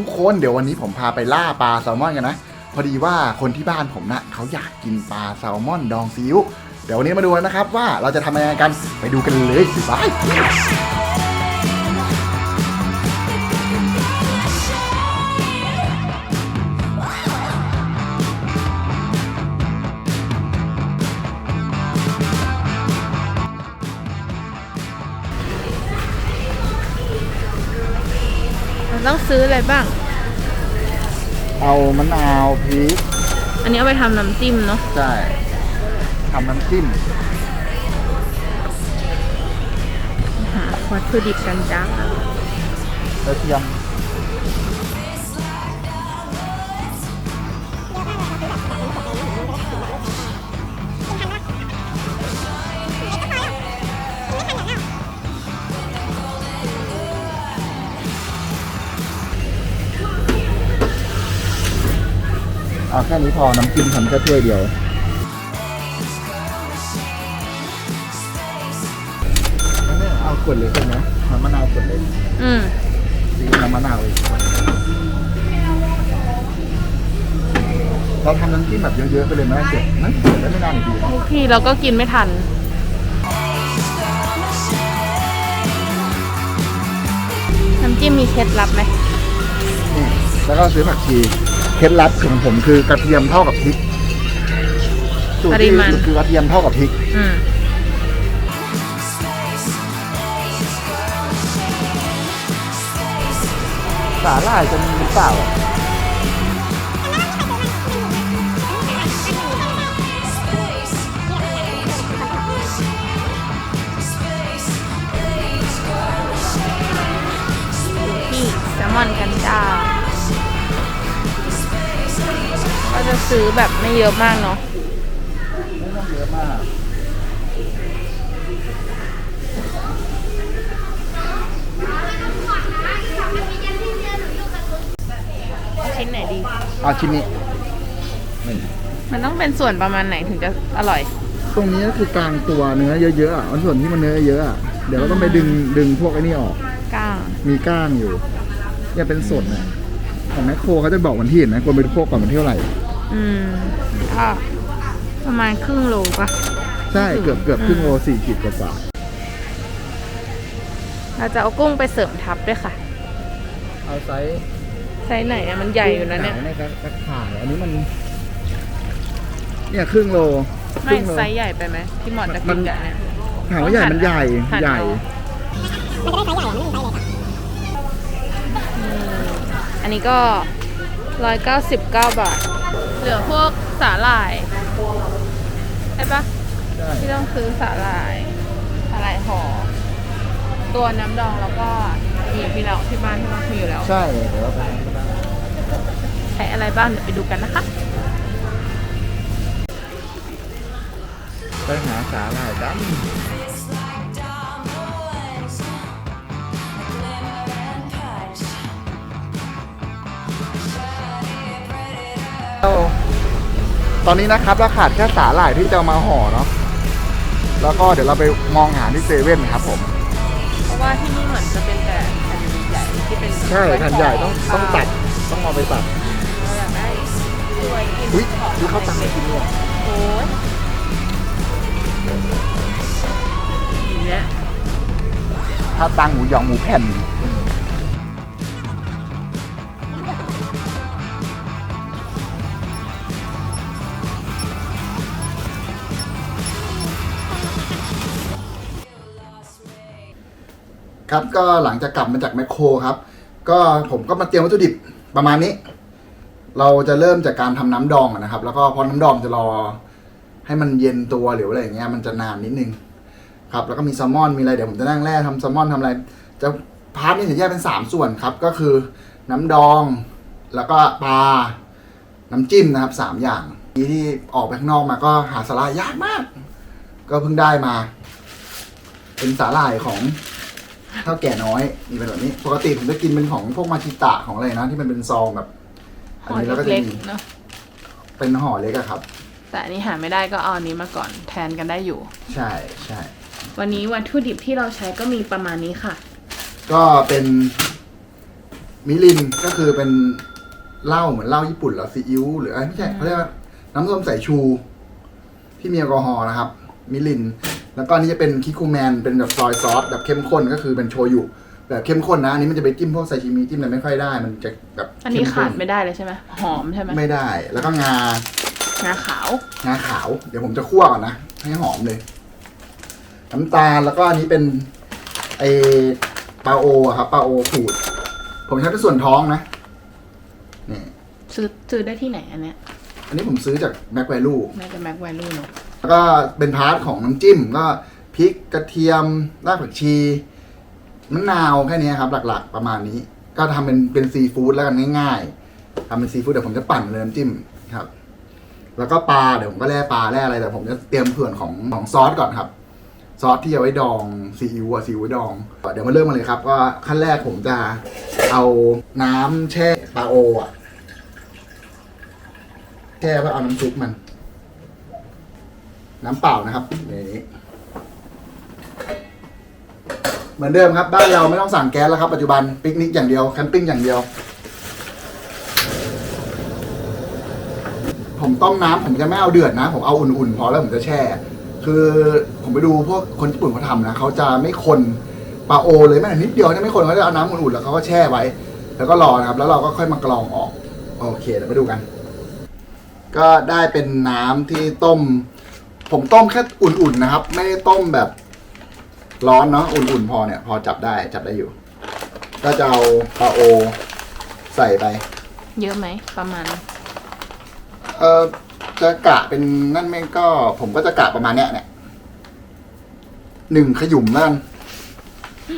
ทุกคนเดี๋ยววันนี้ผมพาไปล่าปลาแซลมอนกันนะ พอดีว่าคนที่บ้านผมนะเขาอยากกินปลาแซลมอนดองซีอิ๊วเดี๋ยววันนี้มาดูกันนะครับว่าเราจะทำยังไงกันไปดูกันเลยบาย ต้องซื้ออะไรบ้าง เอามะนาวพริกอันนี้เอาไปทำน้ำจิ้มเนาะใช่ทำน้ำจิ้มหาวัตถุดิบกันจ้า กระเทียม เอาแค่นี้พอน้ำจิ้มทำแค่ถ้วยเดียว เอาขวดเล็กเลยนะน้ำมะนาวขวดเล็กอืมซีอิ๊วน้ำมะนาวอีกเราทำน้ำจิ้มแบบเยอะๆไปเลยไหมเก็บนั่นเก็บได้ไม่นานอีกทีนะทุกทีเราก็กินไม่ทัน น้ำจิ้มมีเคล็ดลับไหม นี่แล้วก็ซื้อผักชี เคล็ดลับของผมคือกระเทียมเท่ากับพริกสูตรที่คือกระเทียมเท่ากับพริก อืม สาหร่ายจะมีหรือเปล่าที่ ไม่เยอะมากเนาะไม่ต้องเยอะมากชิ้นไหนดีเอาชิ้นนี้นี่มันต้องเป็นส่วนประมาณไหนถึงจะอร่อย ตรงนี้ก็คือกลางตัวเนื้อเยอะๆอะอันส่วนที่มันเนื้อเยอะอะเดี๋ยวเราต้องไปดึงดึงพวกไอ้นี่ออก ก้างมีก้างอยู่อย่าเป็นสดนะของแมคโครเขาจะบอกวันที่เห็นไหมควรไปพวกก่อนวันที่เท่าไหร่ อืมก็ประมาณครึ่งโลปะใช่เกือบเกือบครึ่งโลสี่ขีดกว่าเราจะเอากุ้งไปเสริมทับด้วยค่ะๆเอาไซส์ไซส์ไหนอะมันใหญ่อยู่นะเนี่ยขายในกระถางอันนี้มัน เนี่ยครึ่งโลคไม่รึ่งโล ไซส์ใหญ่ไปไหมที่หมอนจะมักินนกันเนี่ย ถามว่าใหญ่มันใหญ่หั่นใหญ่อืมอันนี้ก็ร้อยเก้าสิบเก้าบาท เหลือพวกสาหร่ายใช่ปะใช่ที่ต้องซื้อสาหร่ายสาหร่ายห่อตัวน้ำดองแล้วก็มีที่เราที่บ้านที่เรามีอยู่แล้วใช่เดี๋ยวเราไปใช้อะไรบ้างเดี๋ยวไปดูกันนะคะไปหาสาหร่ายกัน อนนี้นะครับเราขาดแค่สาหร่ายที่จะเอามาห่อเนาะแล้วก็เดี๋ยวเราไปมองหาที่เซเว่นครับผม เพราะว่าที่นี่เหมือนจะเป็นแต่แผ่นใหญ่ที่เป็นใช่แผ่นใหญ่ต้องต้องตัดต้องเอาไปตัดเราอยากได้ถ้วยกินอุ้ยของดูเขาตัดให้กินด้วยโอ้ยอย่างเงี้ยถ้าตังหมูหยองหมูแผ่น ครับก็หลังจากกลับมาจากแมคโครครับ ก็ผมก็มาเตรียมวัตถุดิบประมาณนี้ เราจะเริ่มจากการทำน้ำดองก่อนนะครับ แล้วก็พอน้ำดองจะรอ ให้มันเย็นตัวหรืออะไรอย่างเงี้ยมันจะนานนิดนึงครับ แล้วก็มีแซลมอนมีอะไรเดี๋ยวผมจะนั่งแร่ทำแซลมอนทำอะไร จะพาร์ทนี้จะแยกเป็นสามส่วนครับ ก็คือน้ำดอง แล้วก็ปลา น้ำจิ้มนะครับสามอย่างนี้ที่ออกไปข้างนอกมาก็หาสาหร่ายยากมาก ก็เพิ่งได้มา เป็นสาหร่ายของ เท่าแก่น้อยมีเป็นแบบนี้ ปกติผมจะกินเป็นของพวกมาชิตะของอะไรนะที่มันเป็นซองแบบ อันห่อนี้แล้วก็จะเล็กมีๆเนาะเป็นห่อเล็กอะครับ แต่อันนี้หาไม่ได้ก็เอาอันนี้มาก่อนแทนกันได้อยู่ ใช่ใช่ วันนี้วัตถุดิบที่เราใช้ก็มีประมาณนี้ค่ะ ก็เป็นมิรินก็คือเป็นเหล้าเหมือนเหล้าญี่ปุ่นเหรอซีอิ๊วหรืออะไรไม่ใช่เขาเรียกว่าน้ำส้มสายชู ที่มีแอลกอฮอล์นะครับ มิริน แล้วก็อันนี้จะเป็นคิคูแมนเป็นแบบซอยซอสแบบเข้มข้นก็คือเป็นโชยุแบบเข้มข้นนะอันนี้มันจะไปจิ้มพวกไซชิมิจิ้มอะไรไม่ค่อยได้ มันจะแบบอันนี้เข้มข้ขาดไม่ได้เลยใช่ไหมหอมใช่ไหมไม่ได้ แล้วก็งางาขาว งาขาว เดี๋ยวผมจะคั่วก่อนนะ ให้หอมเลย น้ำตาลแล้วก็อันนี้เป็นไอปลาโออะครับปลาโอขูด ผมใช้เป็นส่วนท้องนะนี่ซื้อซื้อได้ที่ไหนอันเนี้ยอันนี้ผมซื้อจากแม็กไวลูน่าจะแม็กไวลูเนอะ แล้วก็เป็นพาร์ทของน้ำจิ้มก็พริกกระเทียมรากผักชีมะนาวแค่นี้ครับ หลักๆ ประมาณนี้ ก็ทำเป็นเป็นซีฟู้ดแล้วกันง่ายๆทำเป็นซีฟู้ดเดี๋ยวผมจะปั่นเลยน้ำจิ้มครับ แล้วก็ปลาเดี๋ยวผมก็แล่ปลาแล่อะไรแต่ผมจะเตรียมส่วนของของซอสก่อนครับ ซอสที่เอาไว้ดองซีอิ๊วอะซีอิ๊วดอง เดี๋ยวมาเริ่มกันเลยครับว่าขั้นแรกผมจะเอาน้ำแช่ปลาโออะแช่เพื่อเอาน้ำซุปมัน น้ำเปล่านะครับในนี้เหมือนเดิมครับบ้านเราไม่ต้องสั่งแก๊สแล้วครับปัจจุบันปิกนิกอย่างเดียวแคมปิ้งอย่างเดียว ผมต้มน้ำผมจะไม่เอาเดือดนะ ผมเอาอุ่นๆพอแล้วผมจะแช่ คือผมไปดูพวกคนญี่ปุ่นเขาทำนะเขาจะไม่คนปลาโอเลยแม้แต่นิดเดียวเนี่ยไม่คนเขาจะเอาน้ำอุ่นๆแล้วเขาก็แช่ไว้ แล้วก็รอนะครับ แล้วเราก็ค่อยมากรองออก โอเคเดี๋ยวไปดูกัน ก็ได้เป็นน้ำที่ต้ม ผมต้มแค่อุ่นๆนะครับ ไม่ได้ต้มแบบร้อนเนาะอุ่นๆพอเนี่ย พอจับได้จับได้อยู่ ก็จะเอาปลาโอใส่ไป เยอะไหมประมาณ เออจะกะเป็นนั่นแม่งก็ ผมก็จะกะประมาณเนี้ยเนี่ยหนึ่งขยุมแล้วกัน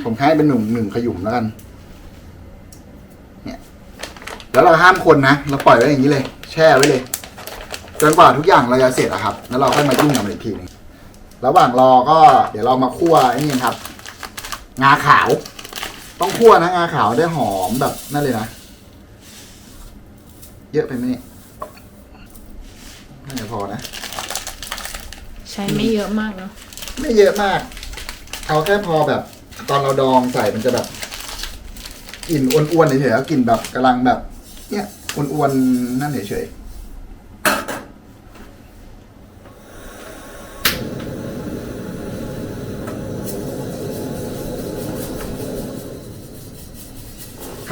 ผมให้เป็นหนึ่งหนึ่งขยุมแล้วกันเนี่ย แล้วเราห้ามคนนะเราปล่อยไว้อย่างนี้เลย แช่ไว้เลย จนกว่าทุกอย่างเราจะเสร็จอะครับ แล้วเราค่อยมายุ่งกับมันอีกทีหนึงระหว่างรอก็เดี๋ยวเรามาคั่วไอ้นี่ครับ งาขาว ต้องคั่วนะงาขาวได้หอมแบบนั่นเลยนะ เยอะไปไหมเนี่ยน่าจะพอนะ ใช้ไม่เยอะมากเนาะไม่เยอะมาก เอาแค่พอแบบ ตอนเราดองใส่มันจะแบบกลิ่นอ้วนๆเฉยๆแล้วกลิ่นแบบกำลังแบบ เนี่ยอ้วนๆนั่นเฉยๆ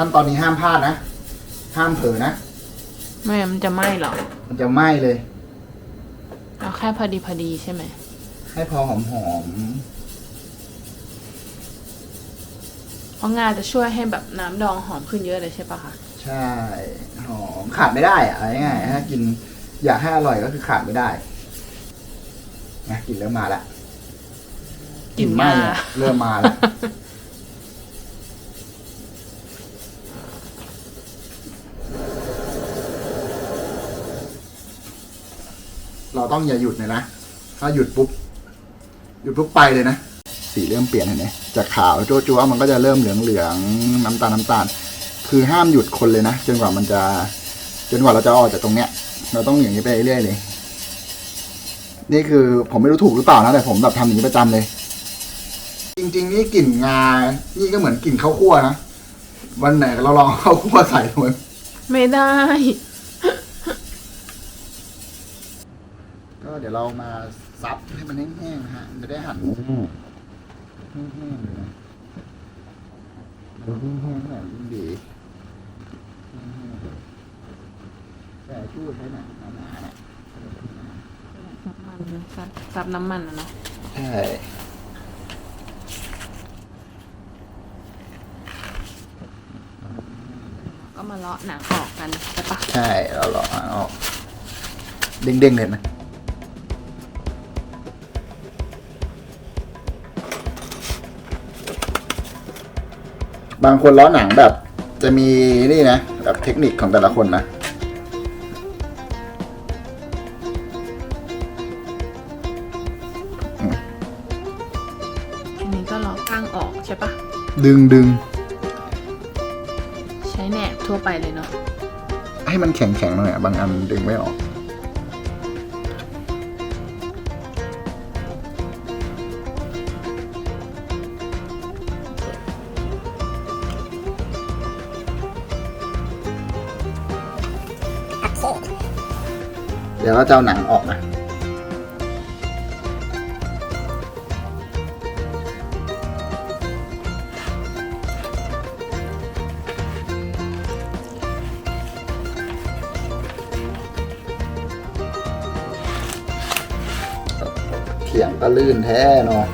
ขั้นตอนนี้ห้ามพลาดนะ ห้ามเผลอนะ ไม่งั้นมันจะไหม้หรอ มันจะไหม้เลย เอาแค่พอดีพอดีใช่ไหม ให้พอหอมเพราะงาจะช่วยให้แบบน้ำดองหอมขึ้นเยอะเลยใช่ปะคะๆใช่หอมขาดไม่ได้อะอะไรง่ายๆถ้ากินอยากให้อร่อยก็คือขาดไม่ได้นะกลินเริ่มมาแล้วกลิ่นไหม้งาอะเริ่มมาแล้ว เราต้องอย่าหยุดเลยนะ ถ้าหยุดปุ๊บ หยุดปุ๊บไปเลยนะ สีเริ่มเปลี่ยนเห็นไหมจากขาวจั๊วๆมันก็จะเริ่มเหลืองเหลืองๆน้ำตาลน้ำตาล คือห้ามหยุดคนเลยนะจนกว่ามันจะ จนกว่าเราจะออกจากตรงเนี้ย เราต้องอย่างนี้ไปเรื่อยๆเลย นี่คือผมไม่รู้ถูกหรือเปล่านะแต่ผมแบบทำอย่างนี้ประจำเลย จริง ๆ นี่กลิ่นงา นี่ก็เหมือนกลิ่นข้าวคั่วนะ วันไหนเราลองเอาข้าวคั่วใส่ลงไปไม่ได้ ก็เดี๋ยวเรามาซับให้มันแห้งๆนะฮะมันจะได้หั่นแห้งๆเลยนะดูแห้งๆหน่อยยิ่งดีแห้งๆแต่ชูดให้หน่อยหนาๆเนี่ยน้ำมันซับซับน้ำมันอะเนาะใช่ก็มาเลาะหนังออกกันใช่ปะใช่เราลองเอาเด้งๆเลยนะ บางคนล้อหนังแบบ จะมีนี่นะแบบเทคนิคของแต่ละคนนะอันนี้ก็เลาะก้างออกใช่ปะดึงดึงใช้แหนบทั่วไปเลยเนาะให้มันแข็งแข็งๆหน่อยอะบางอันดึงไม่ออก ดี๋ยวก็จะเอาหนังออกนะเขียงก็ลื่นแท้เนาะ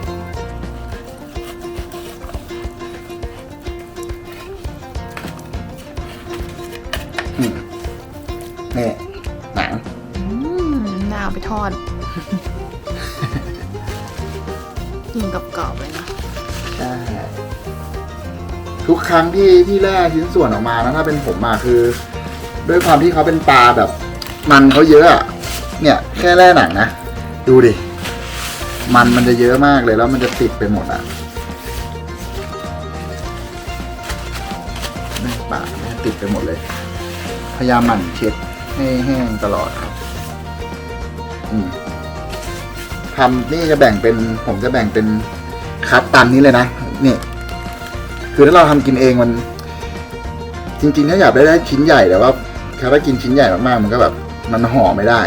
ทอดกินกับกรอบๆเลยนะ ใช่ทุกครั้งที่ที่แร่ชิ้นส่วนออกมานะถ้าเป็นผมมาคือ ด้วยความที่เขาเป็นปลาแบบ มันเขาเยอะอะเนี่ย แค่แร่หนังนะ ดูดิ มันมันจะเยอะมากเลยแล้วมันจะติดไปหมดอะปากมันจะติดไปหมดเลย พยายามหมั่นเช็ดให้แห้งตลอดครับ ทำนี่จะแบ่งเป็น ผมจะแบ่งเป็นคัดตันนี้เลยนะนี่ คือถ้าเราทำกินเองมัน จริงๆถ้าอยากได้ได้ชิ้นใหญ่แต่ว่าถ้ากินชิ้นใหญ่มากๆมันก็แบบ มันห่อไม่ได้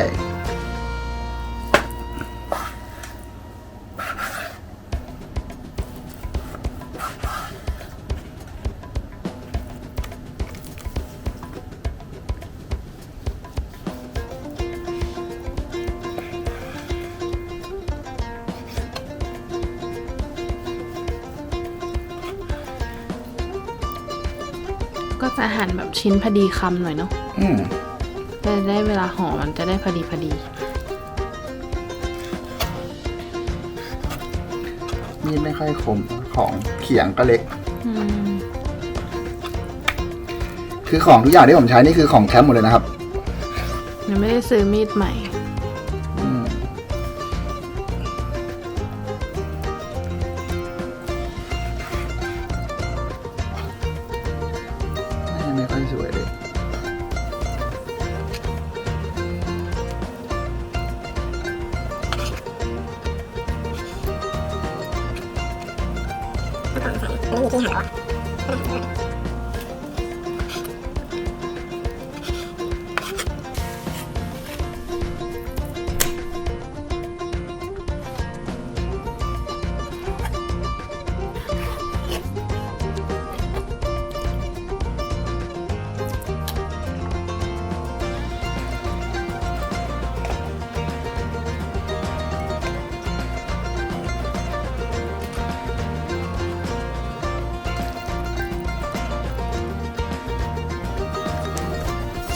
ชิ้นพอดีคำหน่อยเนาะอืมจะได้เวลาห่อมันจะได้พอดีพอดี มีดไม่ค่อยคมของเขียงก็เล็ก อืมคือของทุกอย่างที่ผมใช้นี่คือของแคมป์หมดเลยนะครับ ยังไม่ได้ซื้อมีดใหม่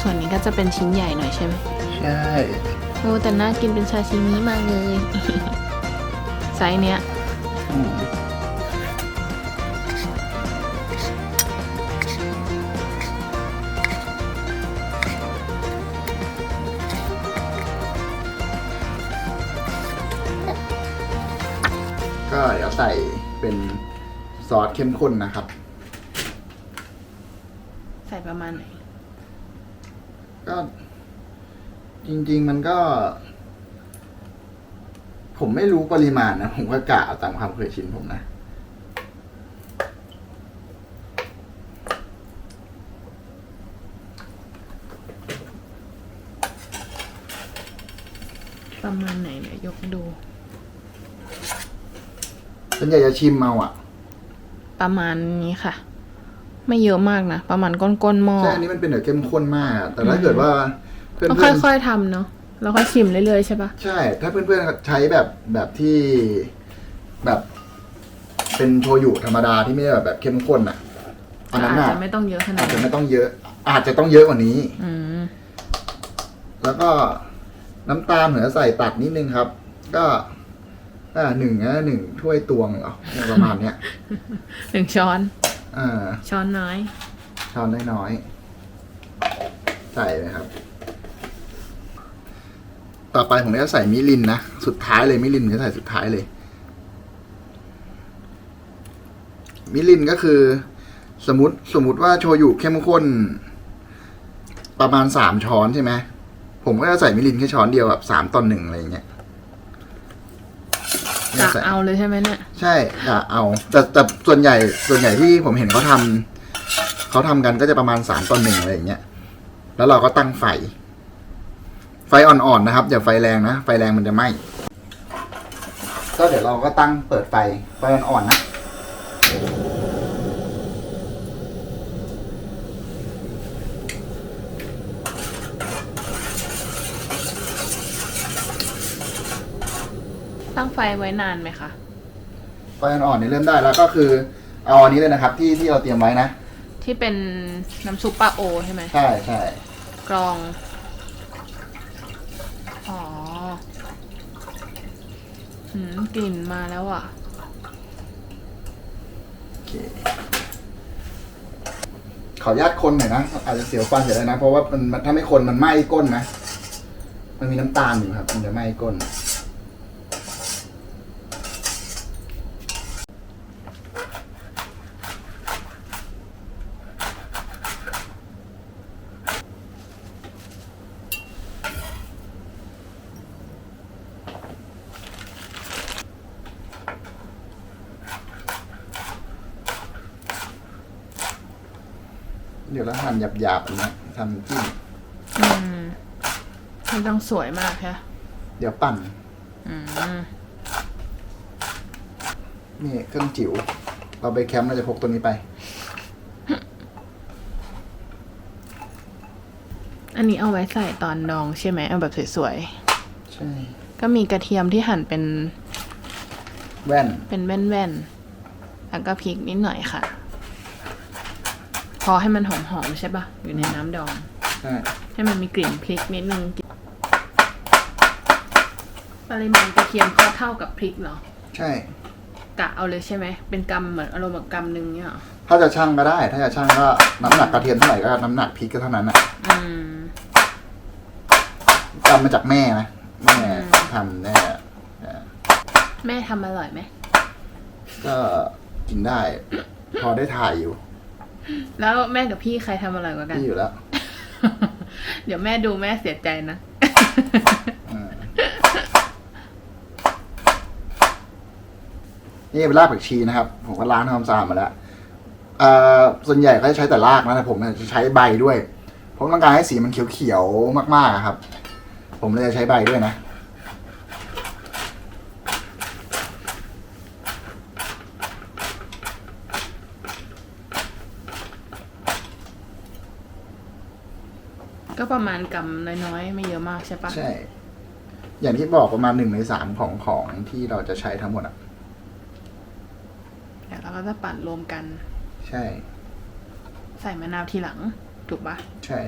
ส่วนนี้ก็จะเป็นชิ้นใหญ่หน่อยใช่ไหมใช่ โอ้แต่น่ากินเป็นชาชิมิมากเลย ไซส์เนี้ยอืมก็เดี๋ยวใส่เป็นซอสเข้มข้นนะครับ ใส่ประมาณไหน ก็จ ริง ๆ มันก็ ผมไม่รู้ปริมาณนะ ผมก็กะเอาตามความเคยชินผมนะ ประมาณไหนเดี๋ยวยกดู ฉันอยากจะชิมเอาอะประมาณนี้ค่ะ ไม่เยอะมากนะ ประมาณก้นๆหม้อ ใช่อันนี้มันเป็นแบบเข้มข้นมากอะแต่ถ้าเกิดว่าเพื่ต้ องอนๆค่อยๆทำเนาะแล้วค่อยชิมเรื่อยๆใช่ปะใช่ ถ้าเพื่อนๆใช้แบบแบบที่แบบเป็นโชยุธรรมดาที่ไม่ได้แบบแบบเข้มข้นอะอันนั้นอาจอะจะไม่ต้องเยอะขนาอาดจจะนั้นไม่ต้องเยอะ อาจจะต้องเยอะกว่านี้ อืมแล้วก็น้ำตาลเหนือใส่ตัดนิดนึงครับ ก็อ่าหนึ่งนะหนึ่งถ้วยตวงเหรอเนี่ยประมาณเนี้ยหนึ่งช้อน อ่าช้อนน้อยช้อนน้อยๆใส่เลยครับ ต่อไปผมจะใส่มิรินนะ สุดท้ายเลยมิรินจะใส่สุดท้ายเลย มิรินก็คือ สมมติสมมติว่าโชยุเข้มข้น ประมาณสามช้อนใช่ไหมผมก็จะใส่มิรินแค่ช้อนเดียวแบบสามต่อหนึ่งอะไรอย่างเงี้ยกะเอาเลยใช่ไหมเนี่ย ใช่กะเอา แต่แต่ส่วนใหญ่ส่วนใหญ่ที่ผมเห็นเขาทำเขาทำกันก็จะประมาณสามต่อหนึ่งอะไรอย่างเงี้ย แล้วเราก็ตั้งไฟ ไฟอ่อนๆนะครับอย่าไฟแรงนะ ไฟแรงมันจะไหม้ก็เดี๋ยวเราก็ตั้งเปิดไฟไฟอ่อนๆนะตั้งไฟไว้นานไหมคะ ไฟอ่อนๆนี่เริ่มได้แล้วก็คือเอาอันนี้เลยนะครับ ที่ที่เราเตรียมไว้นะ ที่เป็นน้ำซุปปลาโอใช่ไหมใช่ใช่กรอง อ๋อหืม กลิ่นมาแล้วอะ โอเค ขออนุญาตคนหน่อยนะ อาจจะเสียวฟันเสียอะไรนะ เพราะว่ามันมันถ้าไม่คนมันไหม้ก้นนะ มันมีน้ำตาลอยู่ครับ มันจะไหม้ก้น หั่นหยาบๆนะทำจิ้มอืมมันต้องสวยมากใช่ไหมเดี๋ยวปั่น อืมนี่เครื่องจิ๋ว เราไปแคมป์เราจะพกตัวนี้ไป อันนี้เอาไว้ใส่ตอนดองใช่ไหมเอาแบบสวยใช่ ๆ ก็มีกระเทียมที่หั่นเป็นแว่น เป็นแว่นๆ แล้วก็พริกนิดหน่อยค่ะ พอให้มันหอมๆใช่ปะอยู่ในน้ำดอง ใช่ให้มันมีกลิ่นพริกนิดนึงปริมาณกระเทียมก็เท่ากับพริกเหรอ ใช่ กะเอาเลยใช่ไหม เป็นกำเหมือนอารมณ์แบบกำหนึ่งเนี่ยเหรอถ้าจะชั่งก็ได้ ถ้าจะชั่งก็น้ำหนักกระเทียมเท่าไหร่ก็น้ำหนักพริกก็เท่านั้นอะอืมจำมาจากแม่นะแม่ทำแน่เอ่อแม่ทำอร่อยไหม ก็กินได้ พอได้ถ่ายอยู่ แล้วแม่กับพี่ใครทำอร่อยกว่ากันนี่อยู่แล้วเดี๋ยวแม่ดูแม่เสียใจนะอืมนี่เป็นรากผักชีนะครับ ผมก็ล้างทำความสะอาดมาแล้วเอ่อส่วนใหญ่ก็จะใช้แต่รากนะแต่ผมเนี่ยจะใช้ใบด้วย ผมต้องการให้สีมันเขียวๆมากๆอะครับ ผมเลยจะใช้ใบด้วยนะ ก็ประมาณกำน้อยๆ ไม่เยอะมากใช่ปะใช่ อย่างที่บอกประมาณหนึ่งในสามของของที่เราจะใช้ทั้งหมดอะเดี๋ยวเราก็จะปั่นรวมกัน ใช่ ใส่มะนาวทีหลัง ถูกปะใช่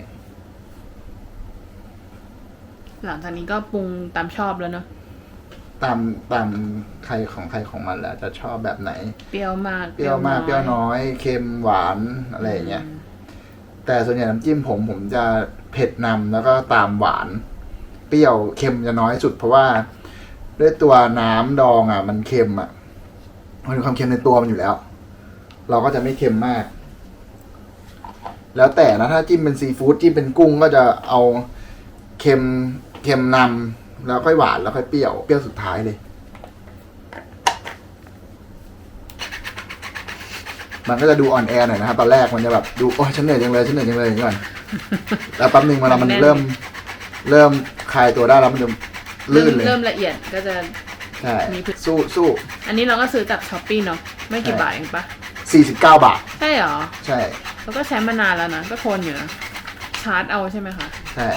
หลังจากนี้ก็ปรุงตามชอบแล้วเนอะตามตามใครของใครของมันแหละจะชอบแบบไหน เปรี้ยวมากเปรี้ยวมากอเปรี้ยวน้อย เค็มหวานอะไรอย่างเงี้ยม แต่ส่วนใหญ่น้ำจิ้มผมผมจะเผ็ดนำแล้วก็ตามหวาน เปรี้ยวเค็มจะน้อยสุด เพราะว่าด้วยตัวน้ำดองอะ มันเค็มอะมันมีความเค็มในตัวมันอยู่แล้ว เราก็จะไม่เค็มมาก แล้วแต่นะถ้าจิ้มเป็นซีฟู้ดจิ้มเป็นกุ้งก็จะเอาเค็มเค็มนำแล้วค่อยหวานแล้วค่อยเปรี้ยวเปรี้ยวสุดท้ายเลย มันก็จะดูอ่อนแอหน่อยนะครับตอนแรกมันจะแบบดูโอ้ยฉันเหนื่อยจังเลยฉันเหนื่อยจังเลยอย่างนี้ก่อนแล้วแป๊บหนึ่งเวลามันเริ่ม เริ่มคลายตัวได้แล้วมันจะลื่นเลยเริ่มละเอียดก็จะใช่มีพริกสู้สู้อันนี้เราก็ซื้อจากช้อปปี้เนาะไม่กี่ใช่บาทเองปะสี่สิบเก้าบาทใช่เหรอ ใช่เราก็ใช้มานานแล้วนะก็ทนอยู่นะชาร์จเอาใช่ไหมคะ ใช่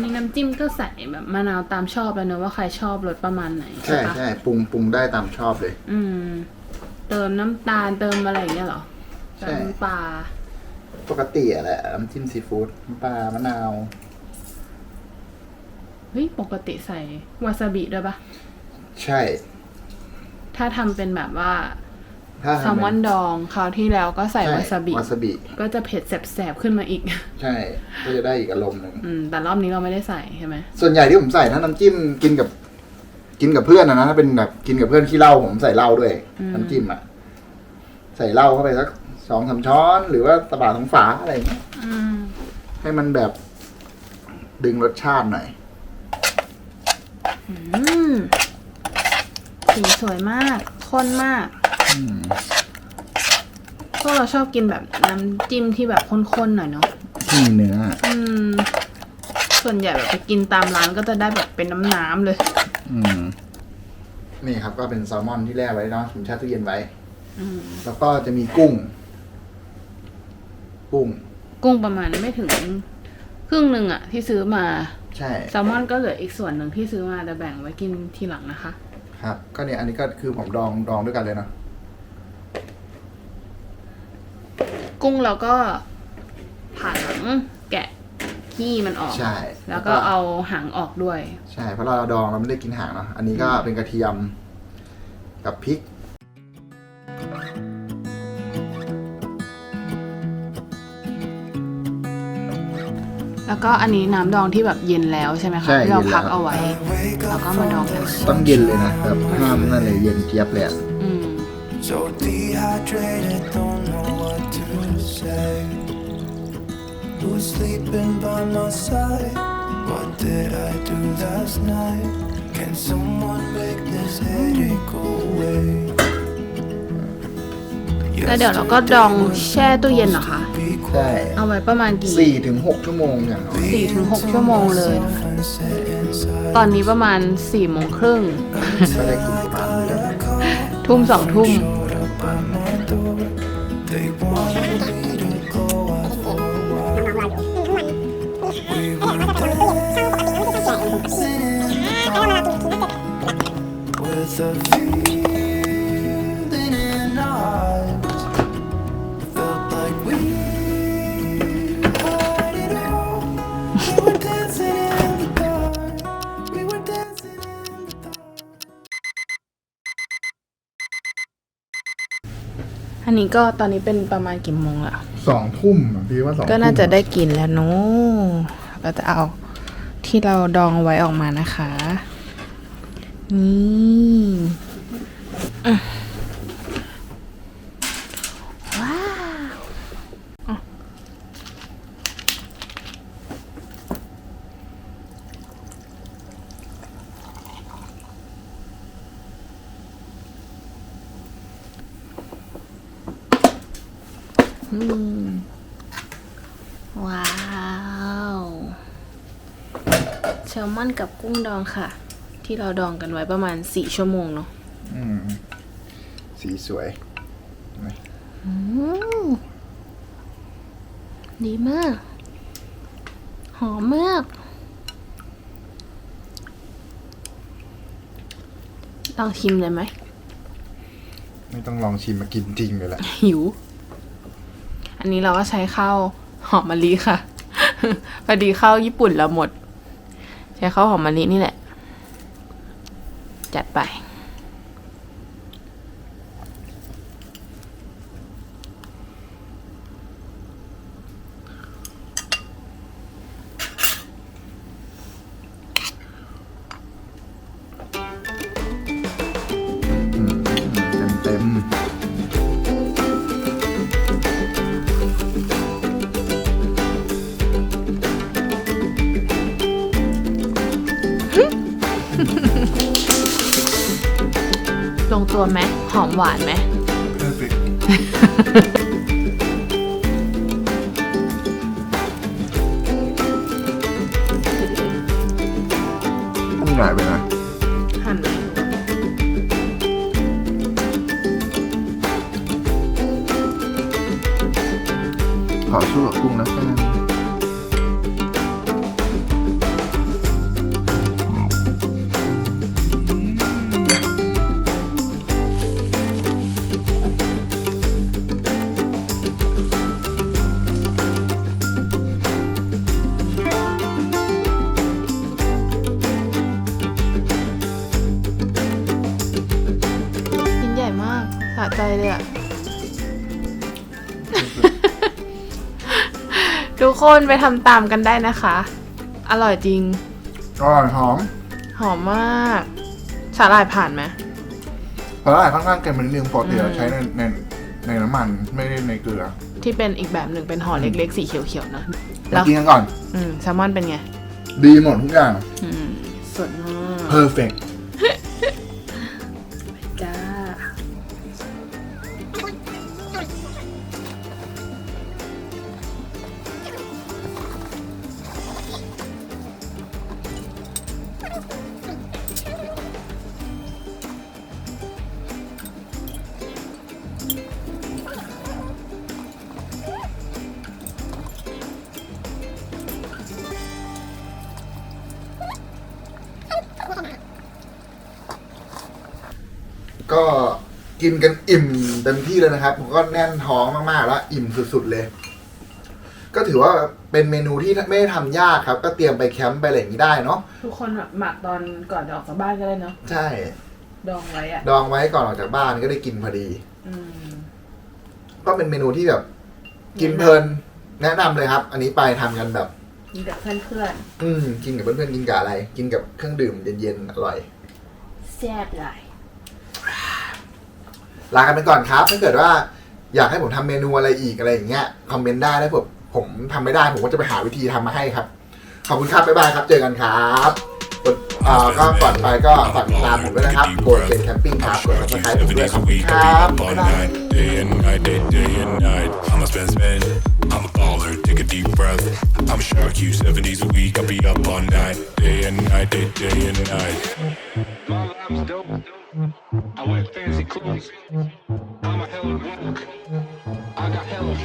นนี้น้ำจิ้มก็ใส่แบบมะนาวตามชอบแล้วเนอะว่าใครชอบรสประมาณไหนใช่ปะใช่ปรุงปรุงได้ตามชอบเลย อืม เติมน้ำตาลเติมอะไรอย่างเงี้ยเหรอใช่ เติมน้ำปลาปกติอะแหละน้ำจิ้มซีฟู้ดน้ำปลามะนาวเฮ้ยปกติใส่วาซาบิด้วยปะใช่ ถ้าทำเป็นแบบว่า ถ้าแซลมอนดองคราวที่แล้วก็ใส่ใช่วาซาบิวาซาบิ ก็จะเผ็ดแสบๆขึ้นมาอีก ใช่ ก็จะได้อีกอารมณ์หนึ่งอืมแต่รอบนี้เราไม่ได้ใส่ใช่ไหมส่วนใหญ่ที่ผมใส่ถ้าน้ำจิ้มกินกับ กินกับเพื่อนนะนะถ้าเป็นแบบกินกับเพื่อนขี้เหล้าผมใส่เหล้าด้วย น้ำจิ้มอะใส่เหล้าเข้าไปสักสองสามช้อน หรือว่าตะบาของฝาอะไรอย่างเงี้ยอืมให้มันแบบดึงรสชาติหน่อยอืมสีสวยมากข้นมาก พวกเราชอบกินแบบน้ำจิ้มที่แบบข้นๆหน่อยเนาะที่มีเนื้ออืม ส่วนใหญ่แบบไปกินตามร้านก็จะได้แบบเป็นน้ำๆเลย อืมนี่ครับ ก็เป็นแซลมอนที่แล่ไว้เนาะผมแช่ตู้เย็นไว้ อืม แล้วก็จะมีกุ้ง กุ้ง กุ้งประมาณไม่ถึง ครึ่งหนึ่งอะที่ซื้อมาใช่ แซลมอนก็เหลืออีกส่วนหนึ่งที่ซื้อมาแต่แบ่งไว้กินทีหลังนะคะ ครับ ก็เนี่ยอันนี้ก็คือผมดองดองด้วยกันเลยเนาะ กุ้งเราก็ผ่าหนังแกะขี้มันออก ใช่แล้วก็เอาหางออกด้วย ใช่เพราะเราดองเราไม่ได้กินหางเนาะอันนี้ก็เป็นกระเทียมกับพริกแล้วก็อันนี้น้ำดองที่แบบเย็นแล้วใช่ไหมคะใช่ที่เราเย็นแล้วพักเอาไว้ แล้วก็มาดองกันต้องเย็นเลยนะแบบห้ามนั่นเลยเย็นเจี๊ยบเลยอะอืม say. Who's sleeping by my side? What did I do last night? Can someone make this headache go away? แล้วเดี๋ยวเราก็ดองแช่ตู้เย็นเหรอคะ Be ใช่เอาไว้ประมาณกี่สี่ถึงหกชั่วโมงอย่างน้อยสี่ถึงหกชั่วโมงเลยนะ quiet and sit inside. ตอนนี้ประมาณสี่โมงครึ่ง ก็ได้กินประมาณนี้ทุ่มสองทุ่ม Showed up by my door. They wanted a feeling in our eyes. Felt like we had it all. We were dancing in the dark. We were dancing in the dark. อันนี้ก็ตอนนี้เป็นประมาณกี่โมงละสองทุ่มอะพี่ว่าสองก็น่าทุ่มจะได้กินแล้วเนาะเราจะเอาที่เราดองไว้ออกมานะคะ นี่อะว้าวอะอืมว้าว แซลมอนกับกุ้งดองค่ะ ที่เราดองกันไว้ประมาณสี่ชั่วโมงเนาะอืม สีสวยอืมดีมาก หอมมาก ลองชิมเลยไหม ไม่ต้องลองชิมมากินจริงเลยแหละ หิว อันนี้เราก็ใช้ข้าวหอมมะลิค่ะ พอดีข้าวญี่ปุ่นเราหมด ใช้ข้าวหอมมะลินี่แหละ จัดไป มหอมหวานไหม perfect กุ้งใหญ่ไปนะหั่นไหมขอสู้กับกุ้งแล้วกันชิ้ คนไปทำตามกันได้นะคะ อร่อยจริง อร่อยหอมหอมมาก สาหร่ายผ่านไหมเพราะอะไรค่อนข้างเค็มเป็นนิดนึงปกติเราใช้ในในในน้ำมันไม่ได้ในเกลือที่เป็นอีกแบบหนึ่งเป็นห่อเล็กๆ สีเขียวๆนะมากินกันก่อน อืมแซลมอนเป็นไง ดีหมดทุกอย่าง อืมสดมาก perfect จ้า กินกันอิ่มเต็มที่เลยนะครับ ผมก็แน่นท้องมากๆ แล้ว อิ่มสุดๆเลย ก็ถือว่าเป็นเมนูที่ไม่ได้ทำยากครับ ก็เตรียมไปแคมป์ไปอะไรอย่างนี้ได้เนาะทุกคนแบบหมักตอนก่อนจะออกจากบ้านก็ได้เนาะใช่ ดองไว้อะดองไว้ก่อนออกจากบ้านก็ได้กินพอดี อืมก็เป็นเมนูที่แบบ กินเพลินแนะนำเลยครับ อันนี้ไปทำกันแบบ กินกับเพื่อนอืมกินกับเพื่อนๆกินกับอะไร กินกับเครื่องดื่มเย็นๆอร่อย ๆแซ่บหลาย ลากันไปก่อนครับถ้าเกิดว่าอยากให้ผมทำเมนูอะไรอีกอะไรอย่างเงี้ยคอมเมนต์ได้ถ้าผมผมทำไม่ได้ผมก็จะไปหาวิธีทำมาให้ครับ ขอบคุณครับบ๊ายบายครับ เจอกันครับกดเอ่อก็ก่อนไปก็ฝากติดตามผมด้วยนะครับโบดเจนแคมปิ้งครับกด subscribe ผม Seven ด้วย days ขอ a บคุณ week, ค I รั be บ up บ๊า all ยบาย night, day and night, day, day and night. I'ma spend, spend. I'm a baller, take a deep breath. I'ma shock you seven days a week. I be up all night, day and night, day, day and night. My life's dope. I wear fancy clothes. I'm a hell of a work. I got hell of